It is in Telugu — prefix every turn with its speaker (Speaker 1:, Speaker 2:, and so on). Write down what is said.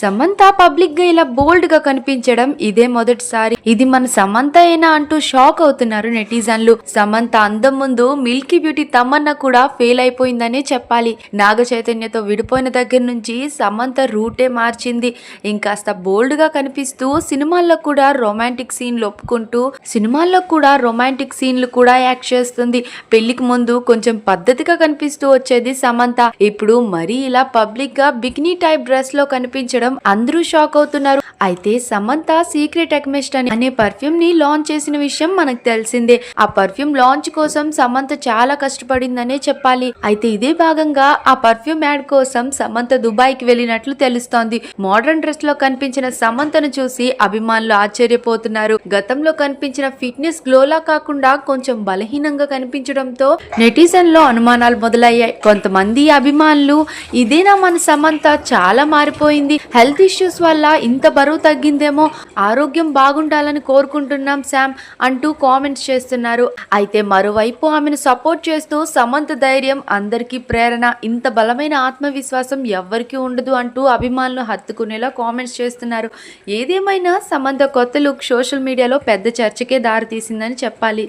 Speaker 1: సమంత పబ్లిక్గా ఇలా బోల్డ్గా కనిపించడం ఇదే మొదటిసారి. ఇది మన సమంత అయినా అంటూ షాక్ అవుతున్నారు నెటిజన్లు. సమంత అందం ముందు మిల్కీ బ్యూటీ తమన్నా కూడా ఫెయిల్ అయిపోయిందనే చెప్పాలి. నాగ చైతన్యతో విడిపోయిన దగ్గర నుంచి సమంత రూటే మార్చింది. ఇంకాస్త బోల్డ్గా కనిపిస్తూ సినిమాల్లో కూడా రొమాంటిక్ సీన్లు ఒప్పుకుంటూ సినిమాల్లో కూడా రొమాంటిక్ సీన్లు కూడా యాక్ట్ చేస్తుంది. పెళ్ళికి ముందు కొంచెం పద్ధతిగా కనిపిస్తూ వచ్చేది సమంత. ఇప్పుడు మరీ ఇలా పబ్లిక్గా బిగ్నీ టైప్ డ్రెస్లో కనిపించడం అందరూ షాక్ అవుతున్నారు. అయితే సమంత సీక్రెట్ ఎక్మెస్ట్ అని అనే పర్ఫ్యూమ్ని లాంచ్ చేసిన విషయం మనకు తెలిసిందే. ఆ పర్ఫ్యూమ్ లాంచ్ కోసం సమంత చాలా కష్టపడిందనే చెప్పాలి. అయితే ఇదే భాగంగా ఆ పర్ఫ్యూమ్ యాడ్ కోసం సమంత దుబాయ్కి వెళ్ళినట్లు తెలుస్తోంది. మోడర్న్ డ్రెస్లో కనిపించిన సమంతను చూసి అభిమానులు ఆశ్చర్యపోతున్నారు. గతంలో కనిపించిన ఫిట్నెస్ గ్లోలా కాకుండా కొంచెం బలహీనంగా కనిపించడంతో నెటిజన్లో అనుమానాలు మొదలయ్యాయి. కొంతమంది అభిమానులు ఇదేనా మన సమంత? చాలా మారిపోయింది. హెల్త్ ఇష్యూస్ వల్ల ఇంత బరువు తగ్గిందేమో ఆరోగ్యం బాగుండాలని కోరుకుంటున్నాం శామ్ అంటూ కామెంట్స్ చేస్తున్నారు. అయితే మరోవైపు ఆమెను సపోర్ట్ చేస్తూ సమంత ధైర్యం అందరికీ ప్రేరణ ఇంత బలమైన ఆత్మవిశ్వాసం ఎవ్వరికీ ఉండదు అంటూ అభిమానులు హత్తుకునేలా కామెంట్స్ చేస్తున్నారు. ఏదేమైనా సమంత కొత్త లుక్ సోషల్ మీడియాలో పెద్ద చర్చకే దారితీసిందని చెప్పాలి.